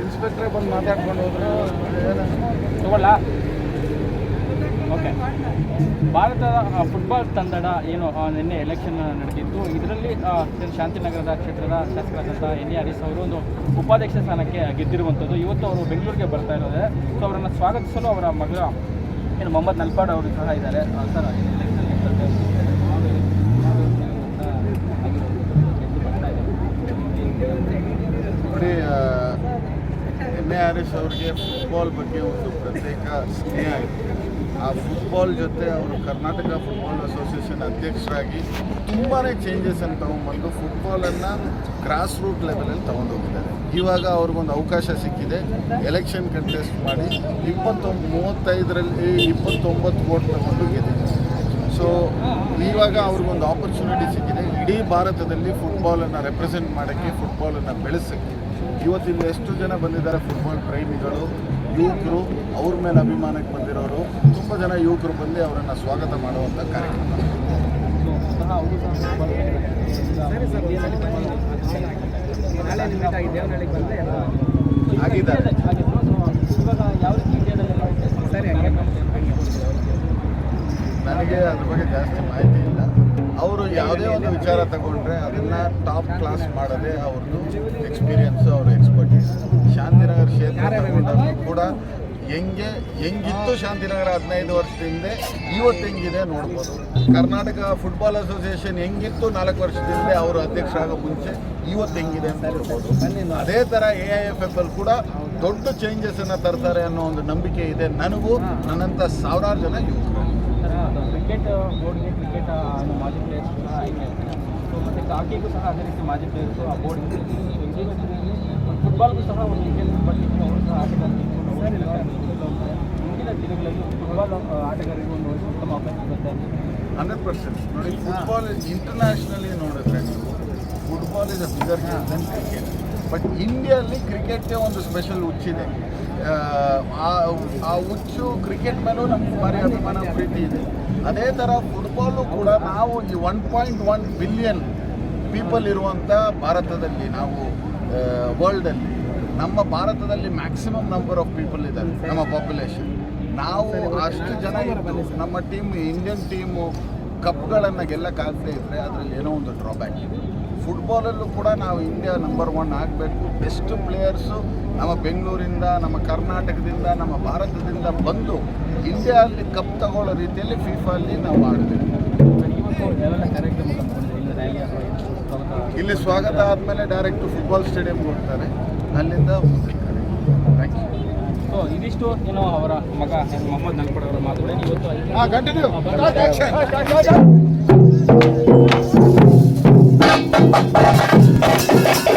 ಇನ್ಸ್ಪೆಕ್ಟ್ರೇ ಬಂದು ಮಾತಾಡ್ಕೊಂಡು ಹೋದ್ರು ತಗೊಳ್ಳ ಓಕೆ ಭಾರತದ ಫುಟ್ಬಾಲ್ ತಂಡದ ಏನು ನಿನ್ನೆ ಎಲೆಕ್ಷನ್ ನಡೆದಿತ್ತು ಇದರಲ್ಲಿ ಶಾಂತಿನಗರದ ಕ್ಷೇತ್ರದ ಶಾಸಕರಾದಂಥ ಎನ್ ಎ ಹರೀಶ್ ಅವರು ಒಂದು ಉಪಾಧ್ಯಕ್ಷ ಸ್ಥಾನಕ್ಕೆ ಗೆದ್ದಿರುವಂಥದ್ದು ಇವತ್ತು ಅವರು ಬೆಂಗಳೂರಿಗೆ ಬರ್ತಾ ಇರೋದೆ ಸೊ ಅವರನ್ನು ಸ್ವಾಗತಿಸಲು ಅವರ ಮಗ ಏನು ಮೊಹಮ್ಮದ್ ನಲ್ಪಾಡ್ ಅವರು ಸಹ ಇದ್ದಾರೆ ಸರ್ ಎಲೆಕ್ಷನ್ ನೋಡಿ ಎಂ ಎ ಅವ್ರಿಗೆ ಫುಟ್ಬಾಲ್ ಬಗ್ಗೆ ಒಂದು ಪ್ರತ್ಯೇಕ ಸ್ನೇಹ ಇದೆ ಆ ಫುಟ್ಬಾಲ್ ಜೊತೆ ಅವರು ಕರ್ನಾಟಕ ಫುಟ್ಬಾಲ್ ಅಸೋಸಿಯೇಷನ್ ಅಧ್ಯಕ್ಷರಾಗಿ ತುಂಬಾ ಚೇಂಜಸನ್ನು ತೊಗೊಂಡ್ಬಂದು ಫುಟ್ಬಾಲನ್ನು ಗ್ರಾಸ್ ರೂಟ್ ಲೆವೆಲಲ್ಲಿ ತೊಗೊಂಡೋಗಿದ್ದಾರೆ. ಇವಾಗ ಅವ್ರಿಗೊಂದು ಅವಕಾಶ ಸಿಕ್ಕಿದೆ. ಎಲೆಕ್ಷನ್ ಕಂಟೆಸ್ಟ್ ಮಾಡಿ ಇಪ್ಪತ್ತೊಂದು, ಮೂವತ್ತೈದರಲ್ಲಿ, ಇಪ್ಪತ್ತೊಂಬತ್ತು ವೋಟ್ ತಗೊಂಡು ಗೆದ್ದಿದ್ದಾರೆ. ಸೊ ಇವಾಗ ಅವ್ರಿಗೊಂದು ಆಪರ್ಚುನಿಟಿ ಸಿಕ್ಕಿದೆ. ಇಡೀ ಭಾರತದಲ್ಲಿ ಫುಟ್ಬಾಲನ್ನು ರೆಪ್ರೆಸೆಂಟ್ ಮಾಡೋಕ್ಕೆ ಫುಟ್ಬಾಲನ್ನು ಬೆಳೆಸೋಕ್ಕೆ. ಇವತ್ತಿಲ್ಲಿ ಎಷ್ಟು ಜನ ಬಂದಿದ್ದಾರೆ ಫುಟ್ಬಾಲ್ ಪ್ರೇಮಿಗಳು, ಯುವಕರು, ಅವ್ರ ಮೇಲೆ ಅಭಿಮಾನಕ್ಕೆ ಬಂದಿರೋರು, ತುಂಬ ಜನ ಯುವಕರು ಬಂದು ಅವರನ್ನು ಸ್ವಾಗತ ಮಾಡುವಂಥ ಕಾರ್ಯಕ್ರಮ ಆಗಿದ್ದಾರೆ. ನನಗೆ ಅದ್ರ ಬಗ್ಗೆ ಜಾಸ್ತಿ ಮಾಹಿತಿ ಇಲ್ಲ ಅವರು ಯಾವುದೇ ಒಂದು ವಿಚಾರ ತಗೊಂಡ್ರೆ ಅದನ್ನು ಟಾಪ್ ಕ್ಲಾಸ್ ಮಾಡೋದೇ ಅವ್ರದ್ದು ಎಕ್ಸ್ಪೀರಿಯನ್ಸು ಅವ್ರ ಎಕ್ಸ್ಪರ್ಟೀಸ್ ಶಾಂತಿನಗರ್ ಕ್ಷೇತ್ರ ತಗೊಂಡಾಗ ಕೂಡ ಹೆಂಗೆ, ಹೆಂಗಿತ್ತು ಶಾಂತಿನಗರ ಹದಿನೈದು ವರ್ಷದ ಹಿಂದೆ, ಇವತ್ತು ಹೆಂಗಿದೆ ನೋಡ್ಬೋದು. ಕರ್ನಾಟಕ ಫುಟ್ಬಾಲ್ ಅಸೋಸಿಯೇಷನ್ ಹೆಂಗಿತ್ತು ನಾಲ್ಕು ವರ್ಷದ ಹಿಂದೆ, ಅವರು ಅಧ್ಯಕ್ಷರಾಗೋ ಮುಂಚೆ ಇವತ್ತು ಹೆಂಗಿದೆ ಅಂತ ನೋಡ್ಬೋದು ಅದೇ ಥರ ಎ ಐ ಎಫ್ ಎಫ್ ಅಲ್ಲಿ ಕೂಡ ದೊಡ್ಡ ಚೇಂಜಸನ್ನು ತರ್ತಾರೆ ಅನ್ನೋ ಒಂದು ನಂಬಿಕೆ ಇದೆ ನನಗೂ. ನನ್ನಂಥ ಸಾವಿರಾರು ಜನ ಅದು ಕ್ರಿಕೆಟ್ ಬೋರ್ಡ್ಗೆ ಕ್ರಿಕೆಟ್ ಅನ್ನೋ ಮಾಜಿ ಪ್ಲೇಯರ್ಸ್ ಕೂಡ ಆಯ್ಕೆ ಆಗ್ತಾರೆ ಸೊ ಮತ್ತು ಕಾಕಿಗೂ ಸಹ ಅದೇ ರೀತಿ ಮಾಜಿ ಪ್ಲೇಯರ್ಸು ಆ ಬೋರ್ಡ್ ಫುಟ್ಬಾಲ್ಗೂ ಸಹ ಒಂದು ಇಂಡಿಯನ್ ಬಗ್ಗೆ ಅವರು ಸಹ ಆಟಗಾರರಿಗೆ ಮುಂದಿನ ದಿನಗಳಲ್ಲಿ ಫುಟ್ಬಾಲ್ ಆಟಗಾರರಿಗೆ ಒಂದು ಉತ್ತಮ ಅವಕಾಶ ಸಿಗುತ್ತೆ ಹಂಡ್ರೆಡ್ ಪರ್ಸೆಂಟ್. ನೋಡಿ ಫುಟ್ಬಾಲ್ ಇಂಟರ್ನ್ಯಾಷನಲಿ ನೋಡಿದ್ರೆ ನೀವು football is a bigger cricket but ಇಂಡಿಯಲ್ಲಿ ಕ್ರಿಕೆಟ್ಗೆ ಒಂದು ಸ್ಪೆಷಲ್ ಹುಚ್ಚಿದೆ. ಆ, ಹುಚ್ಚು ಕ್ರಿಕೆಟ್ ಮೇಲೂ ನಮ್ಗೆ ಭಾರಿ ಅಭಿಮಾನ ಪ್ರೀತಿ ಇದೆ. ಅದೇ ಥರ ಫುಟ್ಬಾಲು ಕೂಡ ನಾವು ಈ one point one billion people ಇರುವಂಥ ಭಾರತದಲ್ಲಿ ನಾವು ವರ್ಲ್ಡಲ್ಲಿ ನಮ್ಮ ಭಾರತದಲ್ಲಿ ಮ್ಯಾಕ್ಸಿಮಮ್ ನಂಬರ್ ಆಫ್ ಪೀಪಲ್ ಇದ್ದಾರೆ ನಮ್ಮ ಪಾಪ್ಯುಲೇಷನ್ ನಾವು ಅಷ್ಟು ಜನ ಇದ್ದು ನಮ್ಮ ಟೀಮ್ ಇಂಡಿಯನ್ ಟೀಮು ಕಪ್ಗಳನ್ನು ಗೆಲ್ಲಕ್ಕಾಗದೇ ಇದ್ದರೆ ಅದರಲ್ಲಿ ಏನೋ ಒಂದು ಡ್ರಾಬ್ಯಾಕ್ ಫುಟ್ಬಾಲಲ್ಲೂ ಕೂಡ ನಾವು ಇಂಡಿಯಾ ನಂಬರ್ ಒನ್ ಆಗಬೇಕು. ಬೆಸ್ಟ್ ಪ್ಲೇಯರ್ಸು ನಮ್ಮ ಬೆಂಗಳೂರಿಂದ ನಮ್ಮ ಕರ್ನಾಟಕದಿಂದ ನಮ್ಮ ಭಾರತದಿಂದ ಬಂದು ಇಂಡಿಯಾದಲ್ಲಿ ಕಪ್ ತಗೊಳ್ಳೋ ರೀತಿಯಲ್ಲಿ ಫಿಫಾಲ್ಲಿ ನಾವು ಕಂಡುಕೊಂಡಿದೆ ಇಲ್ಲಿ ಸ್ವಾಗತ ಆದಮೇಲೆ ಡೈರೆಕ್ಟ್ ಫುಟ್ಬಾಲ್ ಸ್ಟೇಡಿಯಂಗೆ ಹೋಗ್ತಾರೆ. ಅಲ್ಲಿಂದ ಥ್ಯಾಂಕ್ ಯು ಇದಿಷ್ಟು ಏನೋ ಅವರ ಮಗ ಮೊಹಮ್ಮದ್ ನಲ್ಪಡ್ ಅವರ ಮಾತುಗಳು. ಇವತ್ತು ಕಂಟಿನ್ಯೂ Thank you.